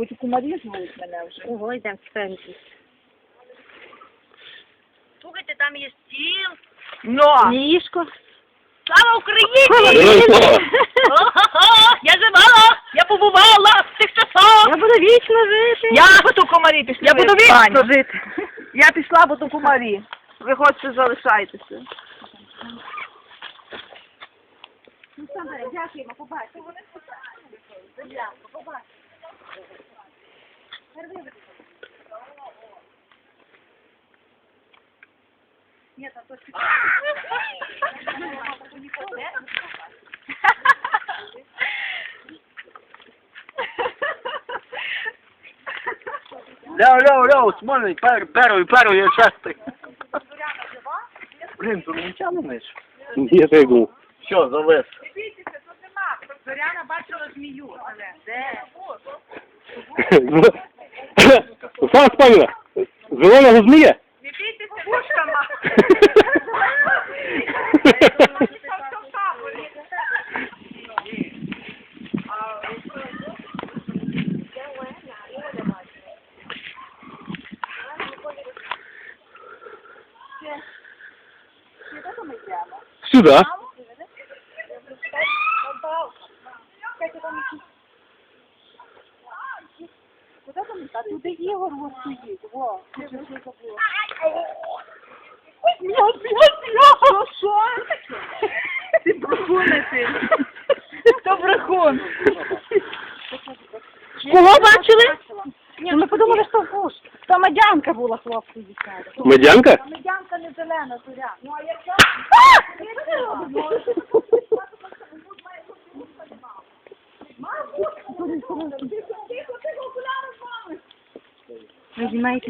Ось кумарі звуть мене вже. Ого, йдемо в центрі. Слухайте, там є стіл. Но! Ліжко. Слава Україні! О-хо-хо! Я жива! Я побувала в тих часах! Я буду вічно жити. Я буду кумарі пішли. Я буду вічно жити. Я пішла, буду кумарі. Ви хочете залишайтеся. Ляу, ляу, ляу, смольний, пер, перший, перший, я частий. Блін, турнічани ж. Ні, я. Що, завез? Зоряна бачила змію? Руслана Степанівна, зеленого змія? Бійтеся вушками. Сюда. А туди Ігор ось стоїть. Во. Що, що? Ти брехун ти. Хто брехун? Кого бачили? Ні, ми подумали, що фуш. Та медянка була, хлопці, дівчата. Медянка? Медянка не зелена, зоря. Ну, а якщо... Would you mind?